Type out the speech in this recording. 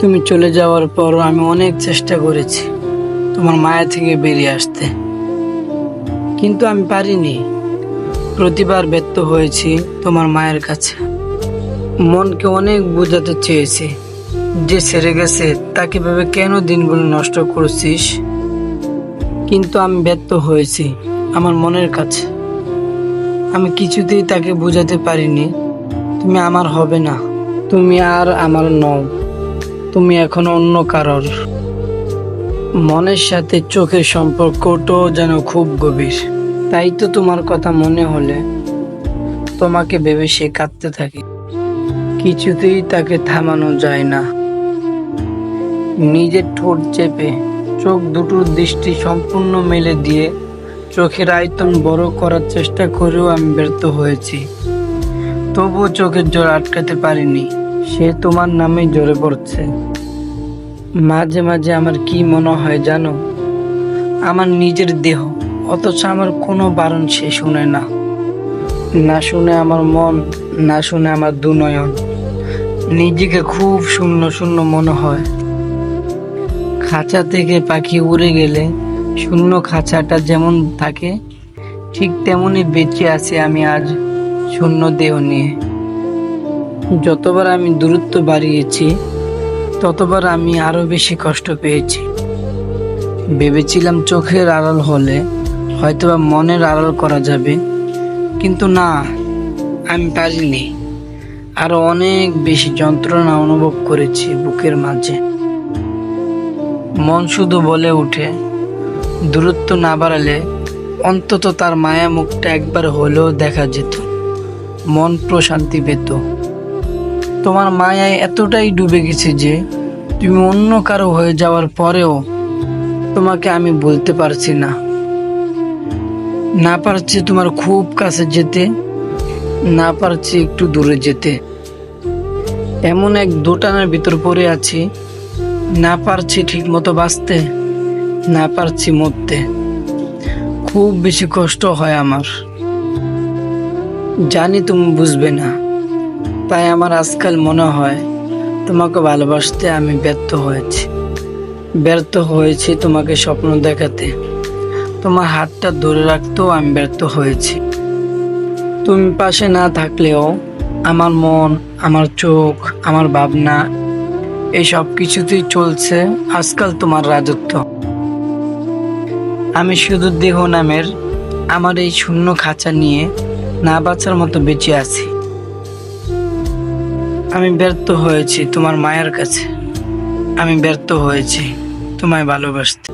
তুমি চলে যাওয়ার পর আমি অনেক চেষ্টা করেছি তোমার মায়া থেকে বেরিয়ে আসতে। কিন্তু আমি পারিনি। প্রতিবার ব্যর্থ হয়েছি তোমার মায়ের কাছে। মনকে অনেক বোঝাতে চেয়েছি। যে ছেড়ে গেছে তাকে ভেবে কেন দিনগুলো নষ্ট করছিস? কিন্তু আমি ব্যর্থ হয়েছি আমার মনের কাছে। আমি কিছুতেই তাকে বোঝাতে পারিনি। তুমি আমার হবে না। তুমি আর আমার নও। তুমি এখন অন্য কারোর। মনের সাথে চোখের সম্পর্কটাও যেন খুব গভীর। তাই তো তোমার কথা মনে হলে তোমাকে ভেবে সে কাঁদতে থাকে। কিছুতেই তাকে থামানো যায় না। নিজের ঠোঁট চেপে চোখ দুটোর দৃষ্টি সম্পূর্ণ মেলে দিয়ে চোখের আয়তন বড় করার চেষ্টা করেও আমি ব্যর্থ হয়েছি। তবুও চোখের জোর আটকাতে পারিনি। সে তোমার নামে জোরে পড়ছে। মাঝে মাঝে আমার কি মনে হয় জানো? আমার নিজের দেহ, অথচ আমার কোনো বারণ সে শুনে না। না শুনে আমার মন, না শুনে আমার দুনয়ন। নিজেকে খুব শূন্য শূন্য মনে হয়। খাঁচা থেকে পাখি উড়ে গেলে শূন্য খাঁচাটা যেমন থাকে, ঠিক তেমনই বেঁচে আছি আমি আজ শূন্য দেহ নিয়ে। যতবার আমি দূরত্ব বাড়িয়েছি, ততবার আমি আরও বেশি কষ্ট পেয়েছি। ভেবেছিলাম চোখের আড়াল হলে হয়তোবা মনের আড়াল করা যাবে, কিন্তু না, আমি পারিনি। আরও অনেক বেশি যন্ত্রণা অনুভব করেছি বুকের মাঝে। মন শুধু বলে ওঠে, দূরত্ব না বাড়ালে অন্তত তার মায়া মুখটা একবার হলেও দেখা যেত। মন প্রশান্তি পেত। তোমার মায়ায় এতটাই ডুবে গেছে যে তুমি অন্য কারও হয়ে যাওয়ার পরেও তোমাকে আমি বলতে পারছি না। না পারছি তোমার খুব কাছে যেতে, না পারছি একটু দূরে যেতে। এমন এক দোটানার ভিতর পড়ে আছি, না পারছি ঠিক মতো বাঁচতে, না পারছি মরতে। খুব বেশি কষ্ট হয় আমার। জানি তুমি বুঝবে না। তাই আমার আজকাল মনে হয় তোমাকে ভালোবাসতে আমি ব্যর্থ হয়েছি। ব্যর্থ হয়েছি তোমাকে স্বপ্ন দেখাতে। তোমার হাতটা ধরে রাখতেও আমি ব্যর্থ হয়েছি। তুমি পাশে না থাকলেও আমার মন, আমার চোখ, আমার ভাবনা, এই সব কিছুতেই চলছে আজকাল তোমার রাজত্ব। আমি শুধু দেহ নামের আমার এই শূন্য খাঁচা নিয়ে না বাঁচার মতো বেঁচে আছি। আমি ব্যর্থ হয়েছি তোমার মায়ের কাছে। আমি ব্যর্থ হয়েছি তোমায় ভালোবাসতে।